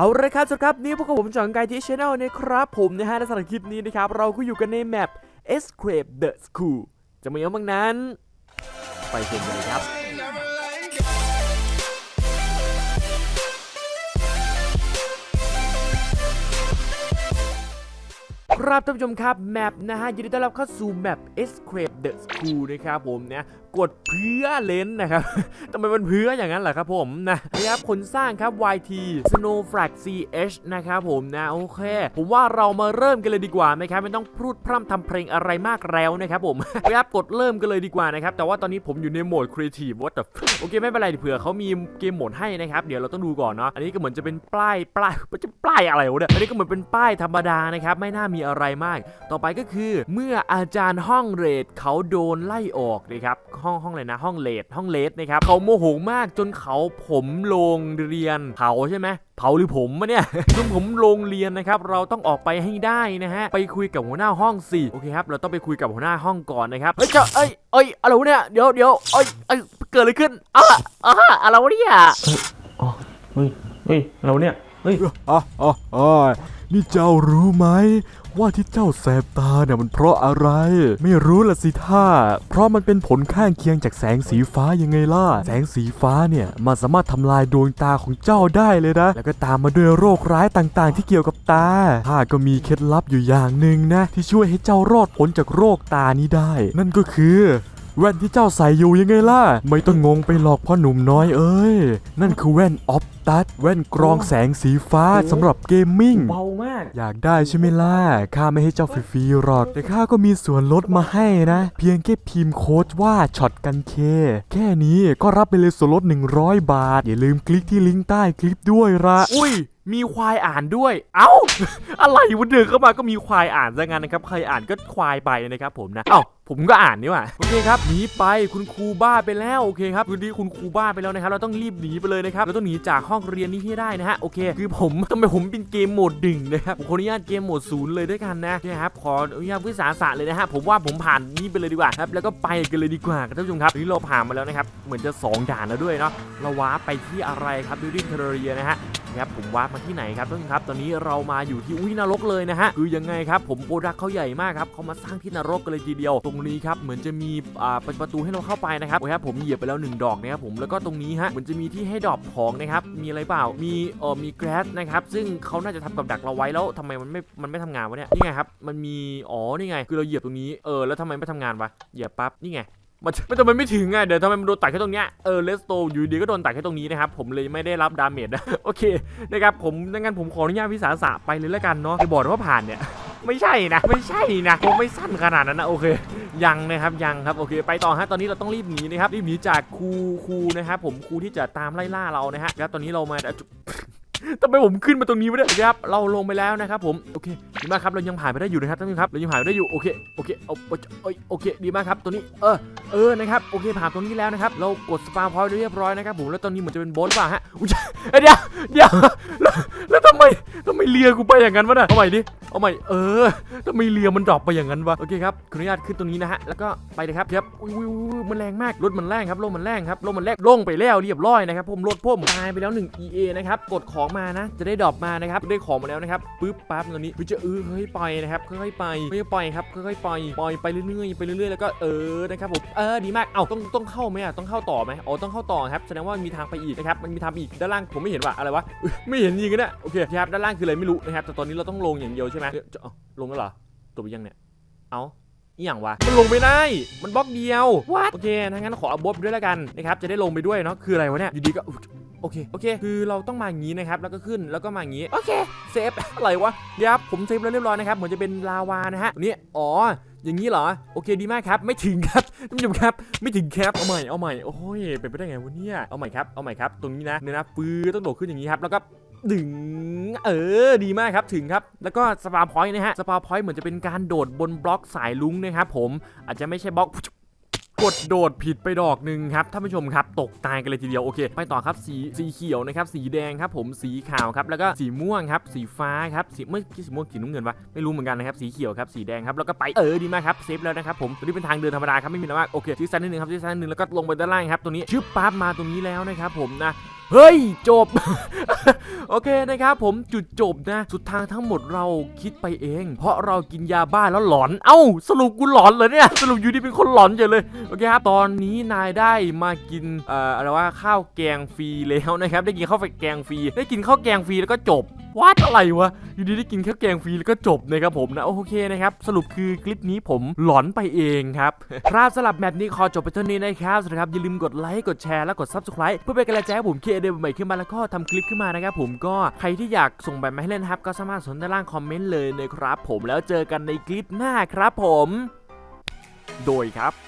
เอาละครับสวัสดีครับนี่พวกบผมจองไกที่ช anel นะครับผมนะฮะในสารคลิปนี้นะครับ เราก็อยู่กันในแมป Escape the School จะมีอะไรบ้างนั้น ไปชมกันเลยครับ ครับท่านผู้ชมครับแมปนะฮะยินดีต้อนรับเข้าสู่แมป Escape the School นะครับผมนะกดเพื่อเลนนะครับทำไมมันเพื่ออย่างนั้นล่ะครับผมนะนะครับคนสร้างครับ YT Snowflag CH นะครับผมนะโอเค ผมว่าเรามาเริ่มกันเลยดีกว่าไหมครับไม่ต้องพูดพร่ำทำเพลงอะไรมากแล้วนะครับผมนะครับกดเริ่มกันเลยดีกว่านะครับแต่ว่าตอนนี้ผมอยู่ในโหมด Creative what the โอเคไม่เป็นไรเผื่อเขามีเกมโหมดให้นะครับเดี๋ยวเราต้องดูก่อนเนาะอันนี้ก็เหมือนจะเป็นป้ายป้ายมันจะป้ายอะไรวะเนี่ยอันนี้ก็เหมือนเป็นป้ายธรรมดานะครับไม่น่ามีอะไรมาก ต่อไปก็คือ เมื่ออาจารย์ห้องเรดเขาโดนไล่ออกนะครับห้องห้องอะไรนะห้องเลดห้องเลดนะครับเขาโมโหมากจนเขาผมลงเรียนเผาใช่ไหมเผาหรือผมมะเนี่ยจนผมลงเรียนนะครับ เราต้องออกไปให้ได้นะฮะ ไปคุยกับหัวหน้าห้องสิโอเคครับ เราต้องไปคุยกับหัวหน้าห้องก่อนนะครับ เฮ้ยเจ้าเอ้ยเอ้ยอะไรวะเนี่ย เดี๋ยวเดี๋ยวเอ้ยเอ้ยเกิดอะไรขึ้นอะอะอะไรวะเนี่ยเฮ้ยเฮ้ยเราเนี่ย เฮ้ยอะอะอะ นี่เจ้ารู้ไหม ว่าที่เจ้าแสบตาเนี่ยมันเพราะอะไร ไม่รู้ละสิท่า เพราะมันเป็นผลข้างเคียงจากแสงสีฟ้ายังไงล่ะ แสงสีฟ้าเนี่ยมันสามารถทำลายดวงตาของเจ้าได้เลยนะ แล้วก็ตามมาด้วยโรคร้ายต่างๆ ที่เกี่ยวกับตาข้าก็มีเคล็ดลับอยู่อย่างหนึ่งนะ ที่ช่วยให้เจ้ารอดพ้นจากโรคตานี้ได้ นั่นก็คือ แว่นที่เจ้าใส่อยู่ยังไงล่ะ ไม่ต้องงงไปหลอกพ่อหนุ่มน้อยเอ้ย นั่นคือแว่นออฟตัสแว่นกรองแสงสีฟ้าสำหรับเกมมิ่ง เบามาก อยากได้ใช่ไหมล่ะ ข้าไม่ให้เจ้าฟรีๆหรอก แต่ข้าก็มีส่วนลดมาให้นะ เพียงแค่พิมพ์โค้ดว่าช็อตกันเค แค่นี้ก็รับไปเลยส่วนลด 100 บาท อย่าลืมคลิกที่ลิงก์ใต้คลิปด้วยละอุ้ย มีควายอ่านด้วย เอ้า อะไรวะเดินเข้ามาก็มีควายอ่านซะงั้นนะครับ ใครอ่านก็ควายไปนะครับผมนะ เอ้าผมก็อ่านนี่ว่าโอเคครับหนีไปคุณครูบ้าไปแล้วโอเคครับคือที่คุณครูบ้าไปแล้วนะครับ เราต้องรีบหนีไปเลยนะครับเราต้องหนีจากห้องเรียนนี้ให้ได้นะฮะโอเค คือผมทำไมผมเป็นเกมโหมดดึงนะครับผมขออนุญาตเกมโหมดศูนย์เลยด้วยกันนะนะครับขออนุญาตวิสาสะเลยนะฮะผมว่าผมผ่านนี่ไปเลยดีกว่าครับแล้วก็ไปกันเลยดีกว่าครับท่านผู้ชมครับนี่เราผ่านมาแล้วนะครับเหมือนจะสอด่านแล้วด้วยเนาะเราว้าไปที่อะไรครับ Building t e r r a r i a นะฮะ ครับผมวาร์ปมาที่ไหนครับท่านครับ ตอนนี้เรามาอยู่ที่อุ้ยนรกเลยนะฮะคือยังไงครับผมโปรดักเขาใหญ่มากครับเขามาสร้างที่นรกกันเลยทีเดียว ตรงนี้ครับเหมือนจะมีอ่าเป็นประตูให้เราเข้าไปนะครับโอเคครับผมเหยียบไปแล้วหนึ่งดอกนะครับผมแล้วก็ตรงนี้ฮะเหมือนจะมีที่ให้ดรอปของนะครับมีอะไรเปล่ามีเออมีแกรสนะครับซึ่งเขาน่าจะทำกับดักเราไว้แล้วทำไมมันไม่มันไม่ทำงานวะเนี่ยนี่ไงครับมันมีอ๋อนี่ไงคือเราเหยียบตรงนี้เออแล้วทำไมไม่ทำงานวะเหยียบปั๊บนี่ไง มันมันทำไมไม่ถึงอะเดี๋ยวทำไมมันโดนตัดแค่ตรงเนี้ยเออเลสโตอยู่ดีก็โดนตัดแค่ตรงนี้นะครับผมเลยไม่ได้รับดาเมจนะโอเคนะครับผมดังนั้นผมขออนุญาตวิสาสะไปเลยแล้วกันเนาะจะบอกว่าผ่านเนี่ยไม่ใช่นะไม่ใช่นะคงไม่สั้นขนาดนั้นนะโอเค ยังนะครับยังครับโอเค ไปต่อฮะตอนนี้เราต้องรีบหนีนะครับรีบหนีจากครูครูนะครับผมครูที่จะตามไล่ล่าเรานะฮะครับตอนนี้เรามา ทำไมผมขึ้นมาตรงนี้ไม่ได้ครับ เราลงไปแล้วนะครับผม โอเคดีมากครับ เรายังผ่านไปได้อยู่นะครับท่านผู้ชมครับ เรายังผ่านไปได้อยู่ โอเค โอเค เอาเอ้ยโอเค ดีมากครับ ตัวนี้ เออ เออ นะครับ โอเค ผ่านตรงนี้แล้วนะครับ เรากดสปาพอยต์เรียบร้อยนะครับผม แล้วตอนนี้เหมือนจะเป็นโบสป่ะฮะ อุ๊ยเอ้ยเดี๋ยวเดี๋ยวแล้วแล้วทำไมทำไมเรือกูไปอย่างนั้นวะน่ะเอาใหม่ดิ เอาใหม่เออทำไมเลียมันดรอปไปอย่างนั้นวะโอเคครับขออนุญาตขึ้นตรงนี้นะฮะแล้วก็ไปเลยครับครับอุ้ยมันแรงมากรถมันแรงครับรถมันแรงครับรถมันแรงลงไปแล้วเรียบร้อยนะครับผมรถพ่มตายไปแล้ว 1 EA นะครับกดของมานะ จะได้ดรอปมานะครับได้ของมาแล้วนะครับปึ๊บปั๊บตรงนี้เฮ้ยจะเออค่อยๆไปนะครับค่อยๆไปค่อยๆไปครับค่อยๆไปปล่อยไปเรื่อยๆไปเรื่อยๆแล้วก็เออนะครับผมเออดีมากเอ้าต้องต้องเข้าไหมอะต้องเข้าต่อไหมอ๋อต้องเข้าต่อครับแสดงว่ามีทางไปอีกนะครับมันมีทางอีกด้านล่างผมไม่เห็นว่าอะไรวะไม่เห็นจริงกันเนี่ยโอเคครับด้านล่างคืออะไรไม่รู้นะครับแต่ตอนนี้เราต้องลงอย่างเดียวใช่ไหมเอ้ยจะเอาลงแล้วเหรอตัวไปยังเนี่ย เอาอีหยังวะมันลงไม่ได้ มันบล็อกเดียวโอเคถ้างั้นขอเอาบล็อกไปด้วยแล้วกันนะครับ จะได้ลงไปด้วยเนาะ คืออะไรวะเนี่ย อยู่ดีก็ โอเค โอเค คือเราต้องมาอย่างนี้นะครับ แล้วก็ขึ้น แล้วก็มาอย่างนี้ โอเค เซฟ อะไรวะเดี๋ยวครับ ผมเซฟแล้วเรียบร้อยนะครับ เหมือนจะเป็นลาวานะฮะนี่อ๋อ อย่างนี้เหรอ โอเค ดีมากครับ ไม่ถึงครับท่านผู้ชมครับ ไม่ถึงครับ เอาใหม่ เอาใหม่ โอ้ย เป็นไปได้ไงวะเนี่ย เอาใหม่ครับ เอาใหม่ครับ ตรงนี้นะเนี่ยนะปื้อต้องโดดขึ้นอย่างนี้ครับ แล้วก็ ดึงเออดีมากครับถึงครับ แล้วก็สปาพอยต์นะฮะสปาพอยต์เหมือนจะเป็นการโดดบนบล็อกสายลุ้งนะครับผมอาจจะไม่ใช่บล็อกกดโดดผิดไปดอกหนึ่งครับท่านผู้ชมครับ ตกตายกันเลยทีเดียวโอเค ไปต่อครับสีสีเขียวนะครับ สีแดงครับผมสีขาวครับแล้วก็สีม่วงครับ สีฟ้าครับสีเมื่อกี้สีม่วงสีน้ำเงินวะไม่รู้เหมือนกันนะครับสีเขียวครับสีแดงครับแล้วก็ไปเออดีมากครับเซฟแล้วนะครับผมตัวนี้เป็นทางเดินธรรมดาครับไม่มีอะไรมากโอเคซีซั่นนิดนึงครับซีซั่นนิดนึงแล้วก็ลงไปด้านล่างครับตัวนี้ชึบปั๊บมาตรงนี้แล้วนะครับผมนะ เฮ้ย จบ โอเคนะครับผมจุดจบนะ สุดทางทั้งหมดเราคิดไปเอง เพราะเรากินยาบ้าแล้วหลอน เอ้า สรุปกูหลอนเหรอเนี่ย สรุปอยู่ดีเป็นคนหลอนเฉยเลย โอเคครับ ตอนนี้นายได้มากินเอ่ออะไรว่าข้าวแกงฟรีแล้วนะครับ ได้กินข้าวแกงฟรี ได้กินข้าวแกงฟรีแล้วก็จบ วัดอะไรวะ อยู่ดีได้กินข้าวแกงฟรีแล้วก็จบนะครับผมนะ โอเคนะครับ สรุปคือคลิปนี้ผมหลอนไปเองครับครับสำหรับแมปนี้ขอจบไปเท่านี้นะครับสวัสดีครับอย่าลืมกดไลค์กดแชร์และกด subscribe เพื่อเป็นกำลังใจให้ผมเคเดใหม่ขึ้นมาแล้วก็ทำคลิปขึ้นมานะครับผมก็ใครที่อยากส่งแบบมาให้เล่นครับ ก็สามารถสนด้านล่างคอมเมนต์เลยนะครับผมแล้วเจอกันในคลิปหน้าครับผม โดยครับ